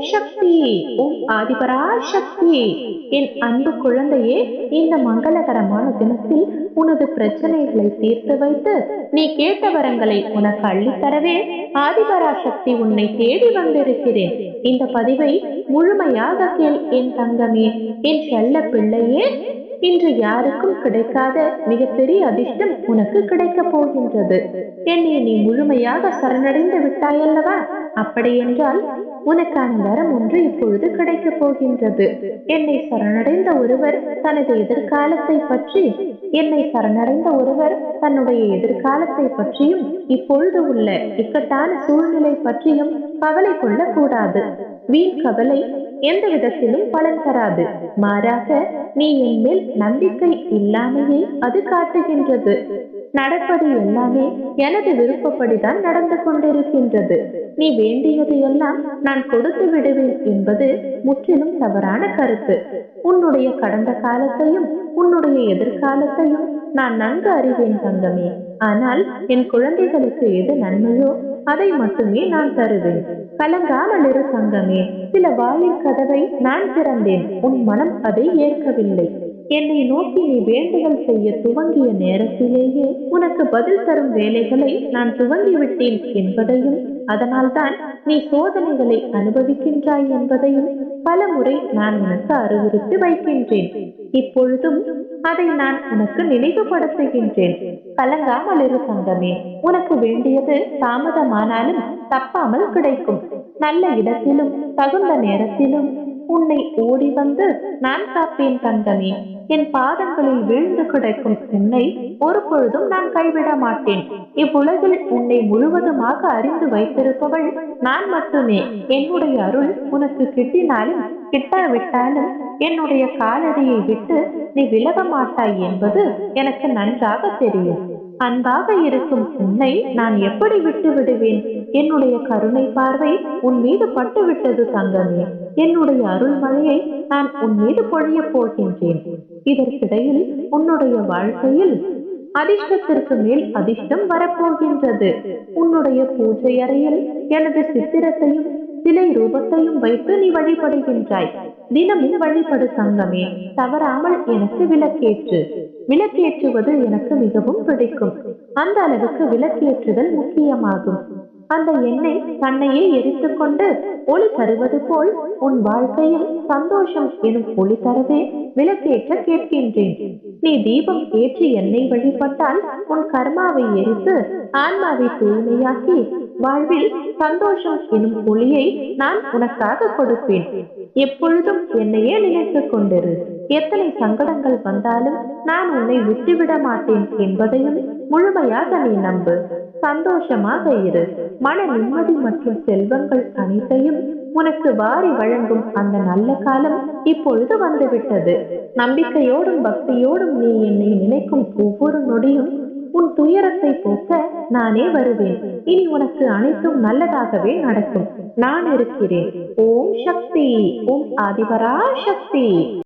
சக்தி. ஓம் ஆதிபரா சக்தி என் அன்பு குழந்தையே இந்த மங்களகரமான தினத்தில் உனது பிரச்சனைகளை தீர்த்து வைத்து நீ கேட்ட வரங்களை உனக்கு அள்ளித்தரவே ஆதிபரா சக்தி உன்னை தேடி வந்திருக்கிறேன். இந்த பதிவை முழுமையாக கேள் என் தங்கமே. என் செல்ல பிள்ளையே இன்று யாருக்கும் கிடைக்காத மிகப்பெரிய அதிர்ஷ்டம் உனக்கு கிடைக்க போகின்றது. என்னை நீ முழுமையாக சரணடைந்து விட்டாயல்லவா? அப்படியென்றால் உனக்கான வரம் ஒன்று இப்பொழுது கிடைக்கப் போகின்றது. என்னை சரணடைந்த ஒருவர் தனது எதிர்காலத்தை பற்றி என்னை சரணடைந்த ஒருவர் தன்னுடைய எதிர்காலத்தை பற்றியும் இப்பொழுது உள்ள இக்கட்டான சூழ்நிலை பற்றியும் கவலை கொள்ளக்கூடாது. வீண் கவலை எந்த விதத்திலும் பலன் தராது. மாறாக நீ என் மேல் நம்பிக்கை இல்லாமையே அது காட்டுகின்றது. நடப்பது எல்லாமே எனது விருப்பப்படிதான் நடந்து கொண்டிருக்கின்றது. நீ வேண்டியதையெல்லாம் நான் கொடுத்து விடுவேன் என்பது முற்றிலும் தவறான கருத்து. உன்னுடைய கடந்த காலத்தையும் உன்னுடைய எதிர்காலத்தையும் நான் நன்கு அறிவேன் தங்கமே. ஆனால் என் குழந்தைகளுக்கு எது நன்மையோ அதை மட்டுமே நான் தருவேன். கலங்காமல் இரு தங்கமே. சில வாயில் கதவை நான் திறந்தேன். உன் மனம் அதை ஏற்கவில்லை. என்னை நோக்கி நீ வேண்டுதல் செய்ய துவங்கிய நேரத்திலேயே உனக்கு பதில் தரும் வேலைகளை நான் துவங்கிவிட்டேன் என்பதையும் அதனால்தான் நீ சோதனைகளை அனுபவிக்கின்றாய் என்பதையும் பல முறை நான் உனக்கு அறிவுறுத்தி வைக்கின்றேன். இப்பொழுதும் அதை நான் உனக்கு நினைவுபடுத்துகின்றேன். கலங்காமல் இரு சங்கமே உனக்கு வேண்டியது தாமதமானாலும் தப்பாமல் கிடைக்கும். நல்ல இடத்திலும் தகுந்த நேரத்திலும் உன்னை ஓடி வந்து நான் காப்பேன் தங்கமே. என் பாதங்களில் வீழ்ந்து கிடக்கும் உன்னை ஒரு பொழுதும் நான் கைவிட மாட்டேன். இவ்வுலகில் உன்னை முழுவதுமாக அறிந்து வைத்திருப்பவள் நான் மட்டுமே. என்னுடைய அருள் உனக்கு கிட்டினாலும் கிட்டாவிட்டாலும் என்னுடைய காலடியை விட்டு நீ விலக மாட்டாய் என்பது எனக்கு நன்றாக தெரியும். அன்பாக இருக்கும் உன்னை நான் எப்படி விட்டு விடுவேன் என்னுடைய கருணை பார்வை உன் மீது பட்டு விட்டது தங்கமே. என்னுடைய அருள்மழையை நான் உன் மீது பொழிய போகின்றேன். இதற்கிடையில் உன்னுடைய வாழ்க்கையில் அதிர்ஷ்டத்திற்கு மேல் அதிர்ஷ்டம் வரப்போகின்றது. உன்னுடைய பூஜை அறையில் எனது சித்திரத்தையும் சிலை ரூபத்தையும் வைத்து நீ வழிபடுகின்றாய். தினமும் வழிபடு சங்கமே தவறாமல் எனக்கு விளக்கேற்று. விளக்கேற்றுவது எனக்கு மிகவும் பிடிக்கும். அந்த அளவுக்கு விளக்கேற்றுதல் முக்கியமாகும். அந்த எண்ணெய் தன்னையே எரித்துக் கொண்டு ஒளி தருவது போல் உன் வாழ்க்கையில் சந்தோஷம் எனும் ஒளி தரவே விளக்கேற்ற கேட்கின்றேன். நீ தீபம் ஏற்றி எண்ணெய் வழிபட்டால் உன் கர்மாவை எரித்து ஆன்மாவை தூய்மையாக்கி வாழ்வில் சந்தோஷம் எனும் ஒளியை நான் உனக்காக கொடுப்பேன். எப்பொழுதும் என்னையே நினைத்து கொண்டிரு. எத்தனை சங்கடங்கள் வந்தாலும் நான் உன்னை விட்டுவிட மாட்டேன் என்பதையும் முழுமையாக நீ நம்பு. சந்தோஷமாக இரு. மன நிம்மதி மற்றும் செல்வங்கள் அனைத்தையும் உனக்கு வாரி வழங்கும் அந்த நல்ல காலம் இப்பொழுது வந்துவிட்டது. நம்பிக்கையோடும் பக்தியோடும் நீ என்னை நினைக்கும் ஒவ்வொரு நொடியும் உன் துயரத்தை போக்க நானே வருவேன். இனி உனக்கு அனைத்தும் நல்லதாகவே நடக்கும். நான் இருக்கிறேன். ஓம் சக்தி. ஓம் ஆதிபரா சக்தி.